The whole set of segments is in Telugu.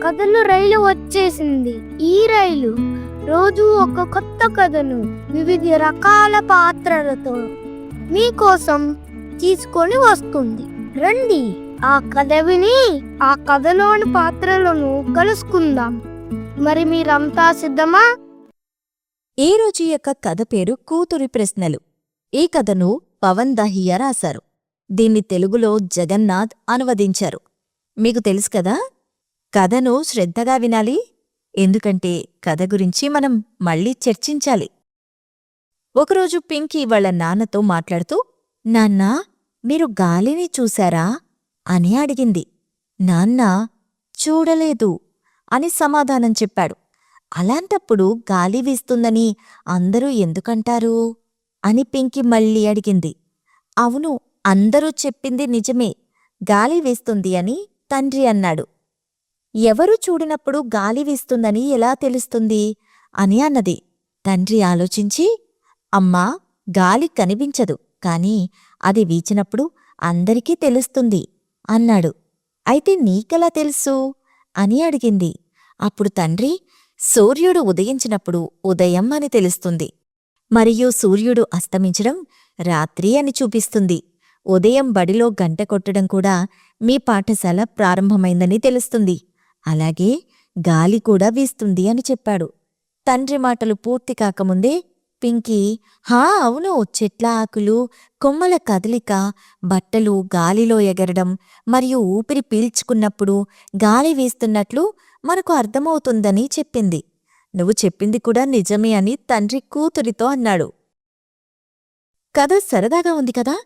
కథలో రైలు వచ్చేసింది. ఈ రైలు రోజు ఒక కొత్త కథను వివిధ రకాల పాత్రలతో మీకోసం తీసుకొని వస్తుంది. రండి ఆ కథ విని ఆ కథలోని పాత్రలను కలుసుకుందాం. మరి మీరంతా సిద్ధమా? ఈ రోజు యొక్క కథ పేరు కూతురి ప్రశ్నలు. ఈ కథను పవన్ దహియా రాశారు. దీన్ని తెలుగులో జగన్నాథ్ అనువదించారు. మీకు తెలుసు కదా? కథను శ్రద్ధగా వినాలి. ఎందుకంటే కథ గురించి మనం మళ్ళీ చర్చించాలి. ఒకరోజు పింకీ వాళ్ళ నాన్నతో మాట్లాడుతూ నాన్నా మీరు గాలిని చూశారా? అని అడిగింది. నాన్న చూడలేదు అని సమాధానం చెప్పాడు. అలాంటప్పుడు గాలి వీస్తుందని అందరూ ఎందుకంటారు? అని పింకి మళ్ళీ అడిగింది. అవును అందరూ చెప్పింది నిజమే. గాలి వీస్తుంది అని తండ్రి అన్నాడు. ఎవరు చూడినప్పుడు గాలి వీస్తుందని ఎలా తెలుస్తుంది? అని అన్నది. తండ్రి ఆలోచించి అమ్మా గాలి కనిపించదు కాని అది వీచినప్పుడు అందరికీ తెలుస్తుంది అన్నాడు. అయితే నీకెలా తెలుసు? అని అడిగింది. అప్పుడు తండ్రి సూర్యుడు ఉదయించినప్పుడు ఉదయం అని తెలుస్తుంది. మరియు సూర్యుడు అస్తమించడం రాత్రి అని చూపిస్తుంది. ఉదయం బడిలో గంట కొట్టడం కూడా మీ పాఠశాల ప్రారంభమైందని తెలుస్తుంది. అలాగే గాలి కూడా వీస్తుంది అని చెప్పాడు. తండ్రి మాటలు పూర్తి కాకముందే పింకీ హా అవును చెట్ల ఆకులు కొమ్మల కదలిక బట్టలు గాలిలో ఎగరడం మరియు ఊపిరి పీల్చుకున్నప్పుడు గాలి వీస్తున్నట్లు మనకు అర్థమవుతుందని చెప్పింది. నువ్వు చెప్పింది కూడా నిజమే అని తండ్రి కూతురితో అన్నాడు. కథ సరదాగా ఉంది కదా?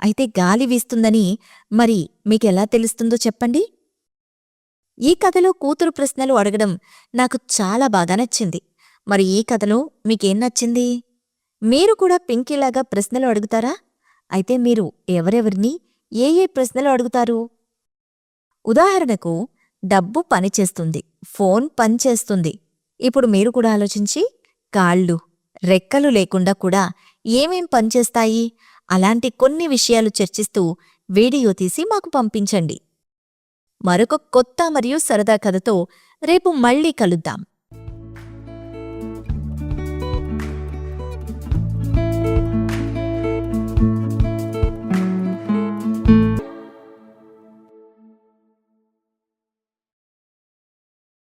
అయితే గాలి వీస్తుందని మరి మీకెలా తెలుస్తుందో చెప్పండి. ఈ కథలో కూతురు ప్రశ్నలు అడగడం నాకు చాలా బాగా నచ్చింది. మరి ఈ కథలో మీకేం నచ్చింది? మీరు కూడా పింకీలాగా ప్రశ్నలు అడుగుతారా? అయితే మీరు ఎవరెవరిని ఏ ఏ ప్రశ్నలు అడుగుతారు? ఉదాహరణకు డబ్బు పనిచేస్తుంది ఫోన్ పనిచేస్తుంది ఇప్పుడు మీరు కూడా ఆలోచించి కాళ్ళు రెక్కలు లేకుండా కూడా ఏమేం పనిచేస్తాయి అలాంటి కొన్ని విషయాలు చర్చిస్తూ వీడియో తీసి మాకు పంపించండి. మరొక కొత్త మరియు సరదా కథతో రేపు మళ్ళీ కలుద్దాం.